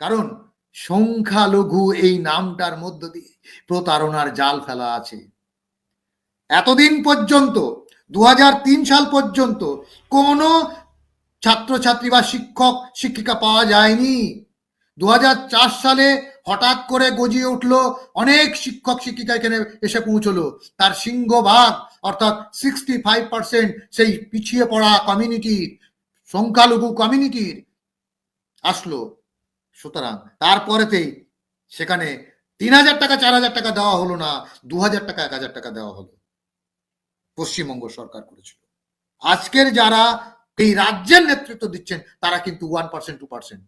কারণ সংখ্যালঘু এই নামটার মধ্য দিয়ে প্রতারণার জাল ফেলা আছে। এতদিন পর্যন্ত দু হাজার তিন সাল পর্যন্ত কোনো ছাত্রছাত্রী বা শিক্ষক, শিক্ষিকা পাওয়া যায়নি। দু হাজার চার সালে হঠাৎ করে গজিয়ে উঠল, অনেক শিক্ষক, শিক্ষিকা এখানে এসে পৌঁছলো। তার সিংহভাগ, অর্থাৎ সিক্সটি ফাইভ পার্সেন্ট সেই পিছিয়ে পড়া কমিউনিটির সংখ্যালঘু কমিউনিটির আসলো। সুতরাং তারপরেতেই সেখানে তিন হাজার টাকা চার হাজার টাকা দেওয়া হলো না দু হাজার টাকা, এক হাজার টাকা দেওয়া হলো। পশ্চিমবঙ্গ সরকার করেছিল। আজকের যারা এই রাজ্যের নেতৃত্ব দিচ্ছেন, তারা কিন্তু ওয়ান পার্সেন্ট টু পার্সেন্ট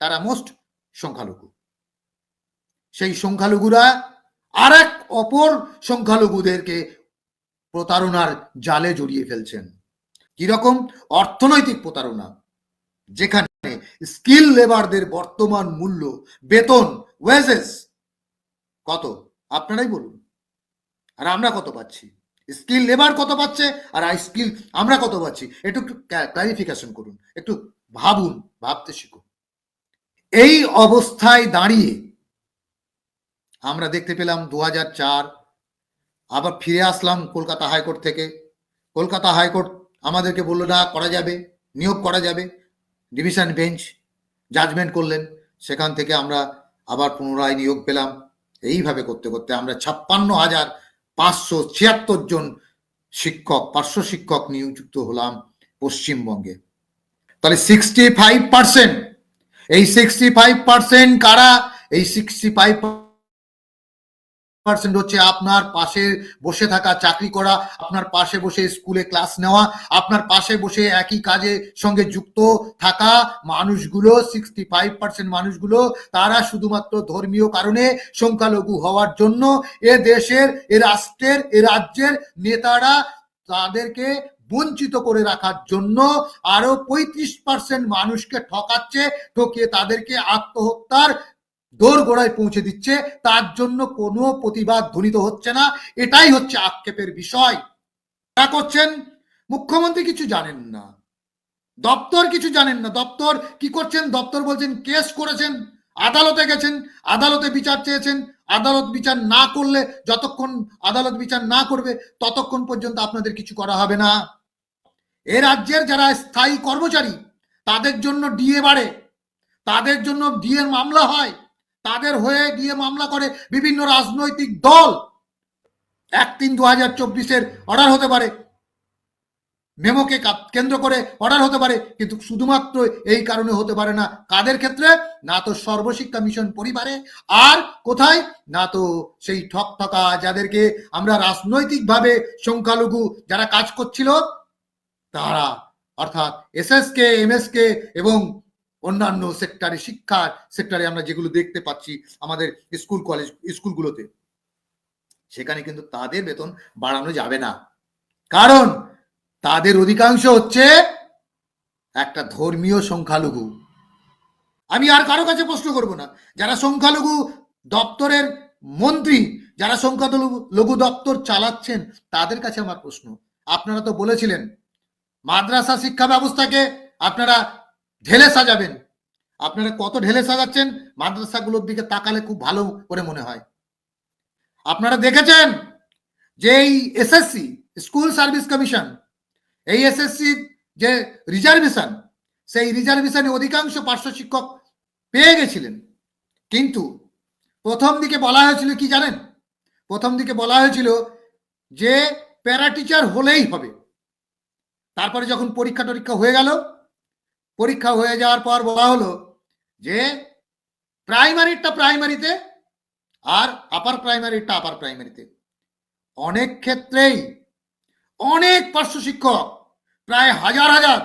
তারা মোস্ট সংখ্যালঘু। সেই সংখ্যালঘুরা আর এক অপর সংখ্যালঘুদেরকে প্রতারণার জালে জড়িয়ে ফেলছেন। কীরকম? অর্থনৈতিক প্রতারণা। যেখানে স্কিল লেবারদের বর্তমান মূল্য, বেতন ওয়েজেস কত? আপনারাই বলুন। আর আমরা কত পাচ্ছি? স্কিল লেবার কত পাচ্ছে? আর আই স্কিল আমরা কত পাচ্ছি? একটু ক্লারিফিকেশন করুন, একটু ভাবুন, ভাবতে শিখুন। এই অবস্থায় দাঁড়িয়ে আমরা দেখতে পেলাম দু চার, আবার ফিরে আসলাম কলকাতা হাইকোর্ট থেকে। কলকাতা হাইকোর্ট আমাদেরকে বলল, না, করা যাবে, নিয়োগ করা যাবে। ডিভিশন বেঞ্চ জাজমেন্ট করলেন। সেখান থেকে আমরা আবার পুনরায় নিয়োগ পেলাম। এইভাবে করতে করতে আমরা ছাপ্পান্ন হাজার পাঁচশো ছিয়াত্তর জন শিক্ষক পার্শ্ব শিক্ষক নিযুক্ত হলাম পশ্চিমবঙ্গে। তাহলে সিক্সটি ফাইভ পার্সেন্ট এই সিক্সটি ফাইভ পার্সেন্ট কারা? এই সিক্সটি ফাইভ পার্সেন্ট হচ্ছে আপনার পাশে বসে থাকা, চাকরি করা, আপনার পাশে বসে স্কুলে ক্লাস নেওয়া, আপনার পাশে বসে একই কাজে সঙ্গে যুক্ত থাকা মানুষগুলো সিক্সটি ফাইভ পার্সেন্ট মানুষগুলো, তারা শুধুমাত্র ধর্মীয় কারণে সংখ্যালঘু হওয়ার জন্য এ দেশের, এ রাষ্ট্রের, এ রাজ্যের নেতারা তাদেরকে বঞ্চিত করে রাখার জন্য আরও পঁয়ত্রিশ পার্সেন্ট মানুষকে ঠকাচ্ছে, ঠকিয়ে তাদেরকে আত্মহত্যার দৌড় গোড়ায় পৌঁছে দিচ্ছে, তার জন্য কোনো প্রতিবাদ ধ্বনিত হচ্ছে না। এটাই হচ্ছে আক্ষেপের বিষয়। তা করছেন? মুখ্যমন্ত্রী কিছু জানেন না। দপ্তর কিছু জানেন না। দপ্তর কি করছেন? দপ্তর বলছেন, কেস করেছেন, আদালতে গেছেন, আদালতে বিচার চেয়েছেন। আদালত বিচার না করলে যতক্ষণ আদালত বিচার না করবে, ততক্ষণ পর্যন্ত আপনাদের কিছু করা হবে না। এ রাজ্যের যারা স্থায়ী কর্মচারী, তাদের জন্য ডিএ বাড়ে। তাদের জন্য ডিএর মামলা হয়। তাদের হয়ে গিয়ে মামলা করে বিভিন্ন রাজনৈতিক দল। এক তিন দু হাজার চব্বিশের অর্ডার হতে পারে। মেমোকে কেন্দ্র করে অর্ডার হতে পারে, কিন্তু শুধুমাত্র এই কারণে হতে পারে না। কাদের ক্ষেত্রে? না তো সর্বশিক্ষা মিশন পরিবারে, আর কোথায়? না তো সেই ঠক ঠকা যাদেরকে আমরা রাজনৈতিকভাবে সংখ্যালঘু যারা কাজ করছিল, তারা, অর্থাৎ এস এস এসএসকে এমএসকে এবং অন্যান্য সেক্টরে শিক্ষার সেক্টরে আমরা যেগুলো দেখতে পাচ্ছি আমাদের স্কুল কলেজ স্কুলগুলোতে সেখানে কিন্তু তাদের বেতন বাড়ানো যাবে না। কারণ তাদের অধিকাংশ হচ্ছে একটা ধর্মীয় সংখ্যালঘু। আমি আর কারও কাছে প্রশ্ন করব না। যারা সংখ্যালঘু দপ্তরের মন্ত্রী, যারা সংখ্যালঘু লঘু দপ্তর চালাচ্ছেন, তাদের কাছে আমার প্রশ্ন। আপনারা তো বলেছিলেন, মাদ্রাসা শিক্ষা ব্যবস্থাকে আপনারা ঢেলে সাজাবেন। আপনারা কত ঢেলে সাজাচ্ছেন, মাদ্রাসাগুলোর দিকে তাকালে খুব ভালো করে মনে হয়। আপনারা দেখেছেন যে এই এসএসসি স্কুল সার্ভিস কমিশন এই এসএসসি যে রিজার্ভেশন সেই রিজার্ভেশনে অধিকাংশ পার্শ্ব শিক্ষক পেয়ে গেছিলেন। কিন্তু প্রথম দিকে বলা হয়েছিল কি জানেন? প্রথম দিকে বলা হয়েছিল যে প্যারা টিচার হলেই হবে। তারপরে যখন পরীক্ষা টরীক্ষা হয়ে গেল পরীক্ষা হয়ে যাওয়ার পর বলা হলো যে প্রাইমারিটা প্রাইমারিতে আর আপার প্রাইমারিটা আপার প্রাইমারিতে অনেক ক্ষেত্রেই অনেক পার্শ্ব শিক্ষক প্রায় হাজার হাজার,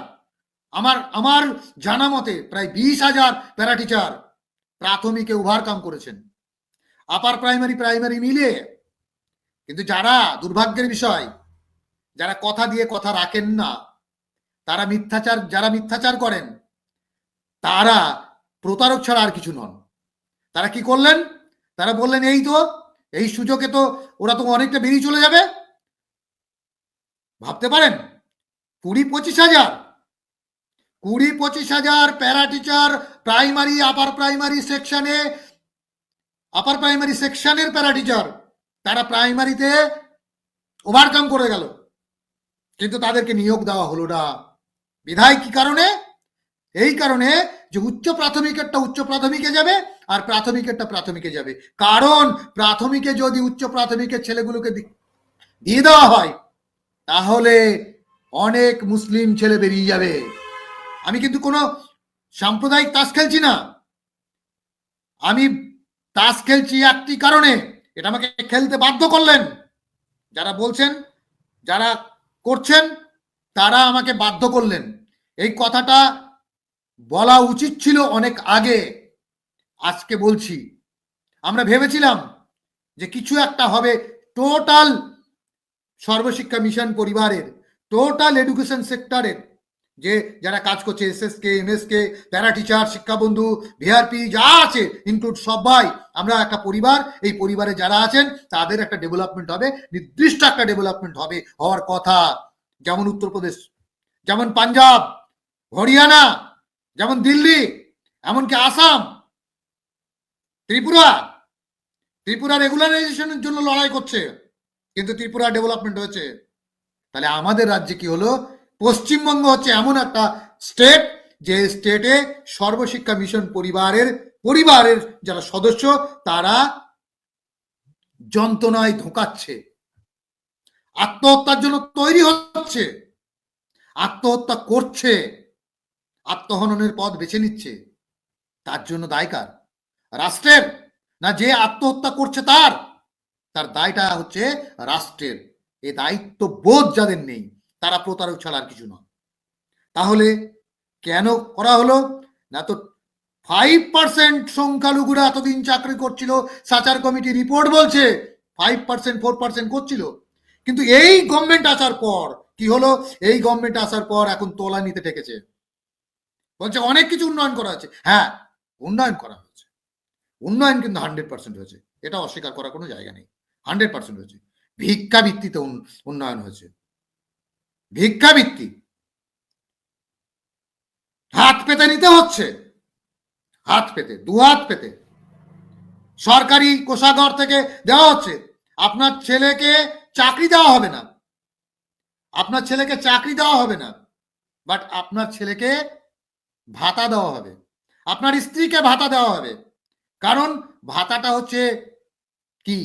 আমার আমার জানা মতে প্রায় বিশ হাজার প্যারা টিচার প্রাথমিকে ওভারকাম করেছেন। আপার প্রাইমারি প্রাইমারি মিলে কিন্তু যারা দুর্ভাগ্যের বিষয়, যারা কথা দিয়ে কথা রাখেন না তারা মিথ্যাচার, যারা মিথ্যাচার করেন, তারা প্রতারক ছাড়া আর কিছু নন। তারা কি করলেন? তারা বললেন, এই তো, এই সুযোগে তো ওরা তো অনেকটা বেরিয়ে চলে যাবে। ভাবতে পারেন, কুড়ি পঁচিশ হাজার, কুড়ি পঁচিশ হাজার para teacher primary, upper primary সেকশনে, আপার প্রাইমারি সেকশনের প্যারা টিচার, তারা প্রাইমারিতে ওভারকাম করে গেল। কিন্তু তাদেরকে নিয়োগ দেওয়া হলো না। বিধায় কি কারণে? এই কারণে যে উচ্চ প্রাথমিকেরটা উচ্চ প্রাথমিকে যাবে আর প্রাথমিকেরটা প্রাথমিকে যাবে। কারণ প্রাথমিকে যদি উচ্চ প্রাথমিকের ছেলেগুলোকে দিয়ে দেওয়া হয়, তাহলে অনেক মুসলিম ছেলে বেরিয়ে যাবে। আমি কিন্তু কোনো সাম্প্রদায়িক তাস খেলছি না। আমি তাস খেলছি একটি কারণে, এটা আমাকে খেলতে বাধ্য করলেন। যারা বলছেন, যারা করছেন তারা আমাকে বাধ্য করলেন। এই কথাটা বলা উচিত ছিল অনেক আগে। আজকে বলছি। আমরা ভেবেছিলাম যে কিছু একটা হবে টোটাল সর্বশিক্ষা মিশন পরিবারের, টোটাল এডুকেশন সেক্টরের, যে যারা কাজ করছে S S K M S K para teacher, শিক্ষাবন্ধু VRP যা আছে ইনক্লুড সবাই। আমরা একটা পরিবার, এই পরিবারে যারা আছেন, তাদের একটা ডেভেলপমেন্ট হবে, নির্দিষ্ট একটা ডেভেলপমেন্ট হবে, হওয়ার কথা। যেমন উত্তরপ্রদেশ, যেমন পাঞ্জাব, হরিয়ানা, যেমন দিল্লি, এমনকি আসাম, ত্রিপুরা। ত্রিপুরা রেগুলারাইজেশনের জন্য লড়াই করছে, কিন্তু ত্রিপুরা ডেভেলপমেন্ট হয়েছে। তাহলে আমাদের রাজ্যে কি হলো? পশ্চিমবঙ্গ হচ্ছে এমন একটা স্টেট যে স্টেটে সর্বশিক্ষা মিশন পরিবারের পরিবারের যারা সদস্য, তারা যন্ত্রণায় ধোকাচ্ছে। আত্মহত্যার জন্য তৈরি হচ্ছে। আত্মহত্যা করছে। আত্মহননের পথ বেছে নিচ্ছে। তার জন্য দায়কার রাষ্ট্রের? না যে আত্মহত্যা করছে তার? তার দায়টা হচ্ছে রাষ্ট্রের। এ দায়িত্ব বোধ যাদের নেই, তারা প্রতারক ছাড়া আর কিছু নয়। তাহলে কেন করা হলো? না তো ফাইভ পার্সেন্ট সংখ্যালঘুরা এতদিন চাকরি করছিল, সাচার কমিটি রিপোর্ট বলছে ফাইভ পার্সেন্ট ফোর পার্সেন্ট করছিল। কিন্তু এই গভর্নমেন্ট আসার পর, কি হলো? এই গভর্নমেন্ট আসার পর এখন তোলা নিতে ঠেকেছে। বলছে অনেক কিছু উন্নয়ন করা হয়েছে। হ্যাঁ উন্নয়ন করা হয়েছে। উন্নয়ন কিন্তু হান্ড্রেড পার্সেন্ট হয়েছে। এটা অস্বীকার করার কোনো জায়গা নেই। হান্ড্রেড পার্সেন্ট হয়েছে। ভিক্ষা ভিত্তিতে উন- উন্নয়ন হয়েছে। ভিক্ষা ভিত্তি। হাত পেতে নিতে হচ্ছে। হাত পেতে, দু হাত পেতে। সরকারি কোষাগার থেকে দেওয়া হচ্ছে। আপনার ছেলেকে চাকরি দেওয়া হবে না। আপনার ছেলেকে চাকরি দেওয়া হবে না বাট আপনার ছেলেকে ভাতা দেওয়া হবে। আপনার স্ত্রীকে ভাতা দেওয়া হবে। কারণ ভাতাটা হচ্ছে কি?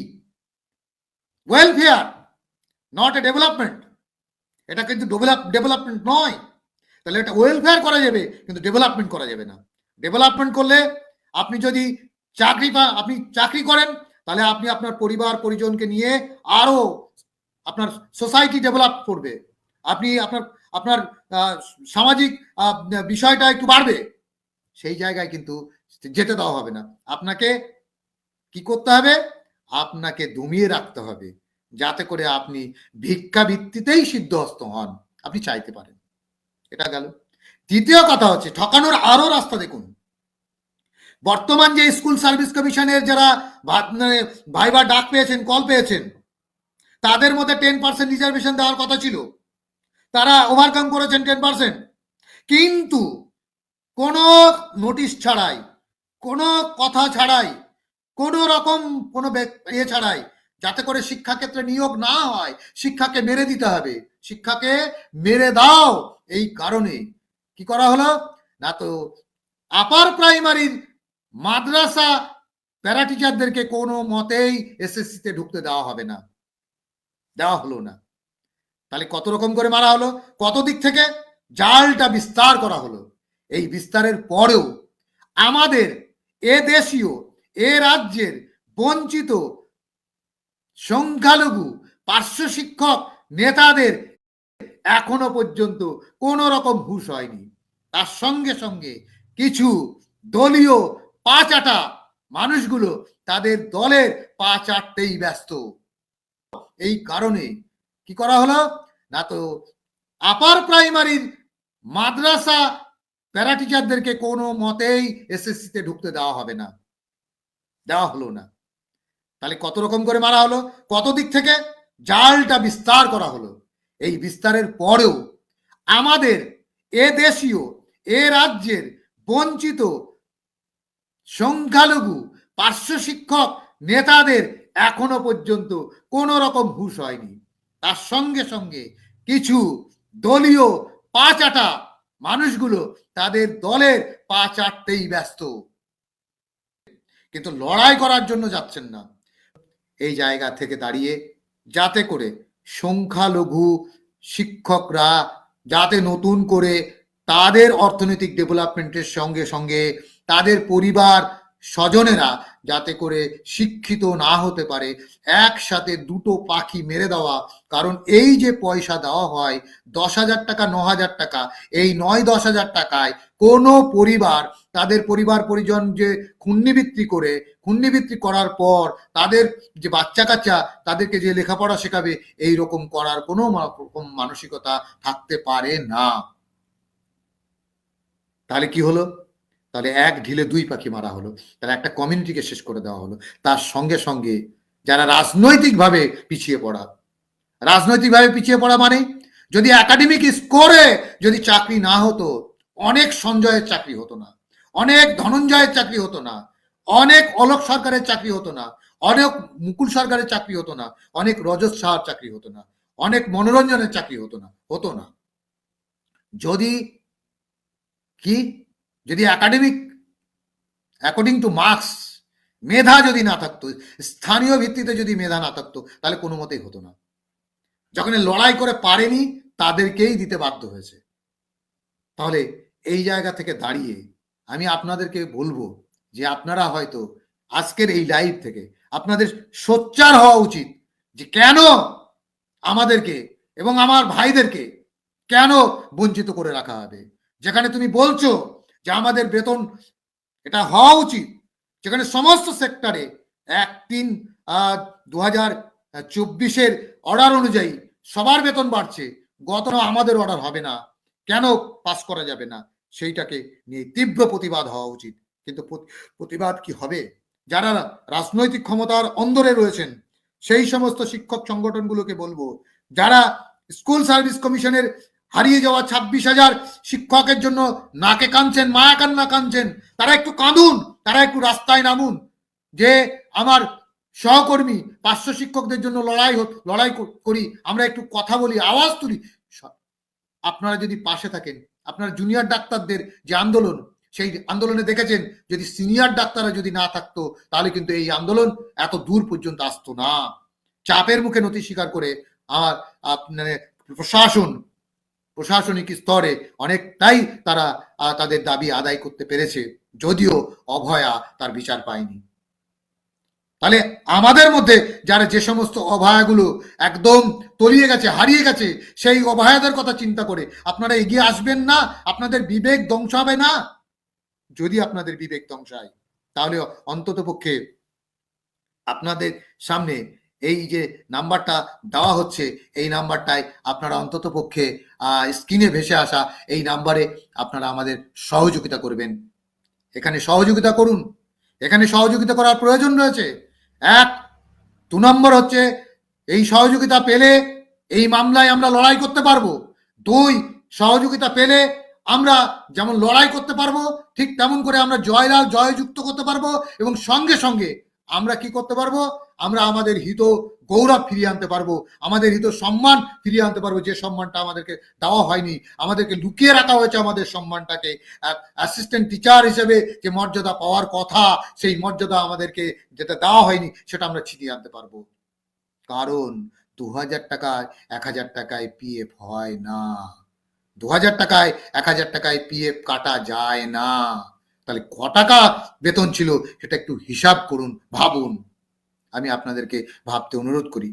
ওয়েলফেয়ার নট এ ডেভেলপমেন্ট এটা কিন্তু ডেভেলপমেন্ট নয়। তাহলে এটা ওয়েলফেয়ার করা যাবে, কিন্তু ডেভেলপমেন্ট করা যাবে না। ডেভেলপমেন্ট করলে আপনি যদি চাকরি আপনি চাকরি করেন, তাহলে আপনি আপনার পরিবার, পরিজনকে নিয়ে আরও আপনার সোসাইটি ডেভেলপ করবে। আপনি আপনার আপনার সামাজিক বিষয়টা একটু বাড়বে। সেই জায়গায় কিন্তু যেতে দেওয়া হবে না। আপনাকে কি করতে হবে? আপনাকে দমিয়ে রাখতে হবে। যাতে করে আপনি ভিক্ষা ভিত্তিতেই সিদ্ধহস্ত হন। আপনি চাইতে পারেন। এটা গেল। দ্বিতীয় কথা হচ্ছে, ঠকানোর আরও রাস্তা দেখুন। বর্তমান যে স্কুল সার্ভিস কমিশনের যারা মানে ভাইবা ডাক পেয়েছেন কল পেয়েছেন তাদের মধ্যে টেন পার্সেন্ট রিজার্ভেশন দেওয়ার কথা ছিল। তারা ওভারকাম করেছেন টেন পার্সেন্ট কিন্তু কোনো নোটিশ ছাড়াই, কোনো কথা ছাড়াই, কোনো রকম কোনো ইয়ে ছাড়াই, যাতে করে শিক্ষাক্ষেত্রে নিয়োগ না হয়, শিক্ষাকে মেরে দিতে হবে। শিক্ষাকে মেরে দাও এই কারণে। কি করা হলো? না তো আপার প্রাইমারির মাদ্রাসা প্যারা টিচারদেরকে কোনো মতেই এসএসসি তে ঢুকতে দেওয়া হবে না। দেওয়া হলো না। তাহলে কত রকম করে মারা হলো? কত দিক থেকে? জালটা বিস্তার করা হলো। এই বিস্তারের পরেও আমাদের এ দেশীয়, এ রাজ্যের বঞ্চিত সংখ্যালঘু, পার্শ্ব শিক্ষক নেতাদের এখনও পর্যন্ত কোন রকম হুঁশ হয়নি। তার সঙ্গে সঙ্গে কিছু দলীয় পা চাটা মানুষগুলো তাদের দলের পা চাটতেই ব্যস্ত। এই কারণে কি করা হলো? না তো আপার প্রাইমারির মাদ্রাসা প্যারা টিচারদেরকে কোনো মতেই এসএসসি তে ঢুকতে দেওয়া হবে না। দেওয়া হলো না। তাহলে কত রকম করে মারা হলো? কত দিক থেকে? জালটা বিস্তার করা হলো। এই বিস্তারের পরেও আমাদের এ দেশীয়, এ রাজ্যের বঞ্চিত সংখ্যালঘু, পার্শ্ব শিক্ষক নেতাদের এখনও পর্যন্ত কোন রকম হুঁশ হয়নি। তার সঙ্গে সঙ্গে কিছু দলীয় পা চাটা মানুষগুলো তাদের দলের পা চাটতেই ব্যস্ত। কিন্তু লড়াই করার জন্য যাচ্ছেন না। এই জায়গা থেকে দাঁড়িয়ে যাতে করে সংখ্যালঘু শিক্ষকরা যাতে নতুন করে তাদের অর্থনৈতিক ডেভেলপমেন্টের সঙ্গে সঙ্গে তাদের পরিবার স্বজনেরা যাতে করে শিক্ষিত না হতে পারে, একসাথে দুটো পাখি মেরে দেওয়া। কারণ এই যে পয়সা দেওয়া হয়, দশ হাজার টাকা, ন হাজার টাকা, এই নয় দশ হাজার টাকায় কোনো পরিবার, তাদের পরিবার পরিজন যে খুন্নিবৃত্তি করে খুন্নিবৃত্তি করার পর তাদের যে বাচ্চা কাচ্চা, তাদেরকে যে লেখাপড়া শেখাবে, এই রকম করার কোনো রকম মানসিকতা থাকতে পারে না। তাহলে কি হলো? তাহলে এক ঢিলে দুই পাখি মারা হলো। তাহলে একটা কমিউনিটিকে শেষ করে দেওয়া হলো। তার সঙ্গে সঙ্গে যারা রাজনৈতিকভাবে পিছিয়ে পড়া, রাজনৈতিকভাবে পিছিয়ে পড়া মানে যদি একাডেমিক স্কোরে যদি চাকরি না হতো, অনেক সঞ্জয়ের চাকরি হতো না, অনেক ধনঞ্জয়ের চাকরি হতো না, অনেক অলোক সরকারের চাকরি হতো না, অনেক মুকুল সরকারের চাকরি হতো না, অনেক রজত শাহর চাকরি হতো না, অনেক মনোরঞ্জনের চাকরি হতো না হতো না। যদি কি যদি একাডেমিক অ্যাকর্ডিং টু মার্কস মেধা যদি না থাকতো, স্থানীয় ভিত্তিতে যদি মেধা না থাকতো, তাহলে কোনো মতেই হতো না। যখন লড়াই করে পারেনি, তাদেরকেই দিতে বাধ্য হয়েছে। তাহলে এই জায়গা থেকে দাঁড়িয়ে আমি আপনাদেরকে বলব যে আপনারা হয়তো আজকের এই লাইভ থেকে আপনাদের সোচ্চার হওয়া উচিত যে কেন আমাদেরকে এবং আমার ভাইদেরকে কেন বঞ্চিত করে রাখা হবে। যেখানে তুমি বলছো যে আমাদের বেতন, এটা হওয়া উচিত। যেখানে সমস্ত সেক্টরে এক তিন দু হাজার চব্বিশের অর্ডার অনুযায়ী সবার বেতন বাড়ছে গত আমাদের অর্ডার হবে না। কেন পাস করা যাবে না? সেইটাকে নিয়ে তীব্র প্রতিবাদ হওয়া উচিত। কিন্তু প্রতিবাদ কি হবে? যারা রাজনৈতিক ক্ষমতার অন্দরে রয়েছেন, সেই সমস্ত শিক্ষক সংগঠনগুলোকে বলব, যারা স্কুল সার্ভিস কমিশনের হারিয়ে যাওয়া ছাব্বিশ হাজার শিক্ষকের জন্য নাকে কাঁদছেন, মায়া কান্না কাঁদছেন। তারা একটু কাঁদুন, তারা একটু রাস্তায় নামুন। যে আমার সহকর্মী পার্শ্ব শিক্ষকদের জন্য লড়াই লড়াই করি, আমরা একটু কথা বলি, আওয়াজ তুলি। আপনারা যদি পাশে থাকেন, আপনার জুনিয়র ডাক্তারদের যে আন্দোলন, সেই আন্দোলনে দেখেছেন, যদি সিনিয়র ডাক্তাররা যদি না থাকতো, তাহলে কিন্তু এই আন্দোলন এত দূর পর্যন্ত আসতো না। চাপের মুখে নথি স্বীকার করে আমার, আপনার, প্রশাসন প্রশাসনিক স্তরে অনেকটাই তারা তাদের দাবি আদায় করতে পেরেছে। যদিও অভয়া তার বিচার পায়নি। তাহলে আমাদের মধ্যে যারা যে সমস্ত অভয়াগুলো একদম তলিয়ে গেছে, হারিয়ে গেছে, সেই অভয়াদের কথা চিন্তা করে আপনারা এগিয়ে আসবেন না? আপনাদের বিবেক ধ্বংস হবে না? যদি আপনাদের বিবেক ধ্বংস হয়, তাহলে অন্তত পক্ষে আপনাদের সামনে এই যে নাম্বারটা দেওয়া হচ্ছে, এই নাম্বারটায় আপনারা অন্তত পক্ষে স্ক্রিনে ভেসে আসা এই নাম্বারে আপনারা আমাদের সহযোগিতা করবেন। এখানে সহযোগিতা করুন। এখানে সহযোগিতা করার প্রয়োজন রয়েছে। এক, দু নম্বর হচ্ছে, এই সহযোগিতা পেলে এই মামলায় আমরা লড়াই করতে পারব। দুই, সহযোগিতা পেলে আমরা যেমন লড়াই করতে পারব, ঠিক তেমন করে আমরা জয়লাভ, জয়যুক্ত করতে পারব এবং সঙ্গে সঙ্গে আমরা কি করতে পারব? আমরা আমাদের হিত গৌরব ফিরিয়ে আনতে পারব, আমাদের হিত সম্মান ফিরিয়ে আনতে পারব, যে সম্মানটা আমাদেরকে দেওয়া হয়নি, আমাদেরকে লুকিয়ে রাখা হয়েছে আমাদের সম্মানটাকে। অ্যাসিস্ট্যান্ট টিচার হিসেবে যে মর্যাদা পাওয়ার কথা, সেই মর্যাদা আমাদেরকে যেটা দেওয়া হয়নি, সেটা আমরা ছিনিয়ে আনতে পারব। কারণ দু হাজার টাকায় এক হাজার টাকায় পিএফ হয় না। দু হাজার টাকায় এক হাজার টাকায় পিএফ কাটা যায় না। তাহলে ক টাকা বেতন ছিল, সেটা একটু হিসাব করুন, ভাবুন। আমি আপনাদেরকে ভাবতে অনুরোধ করি।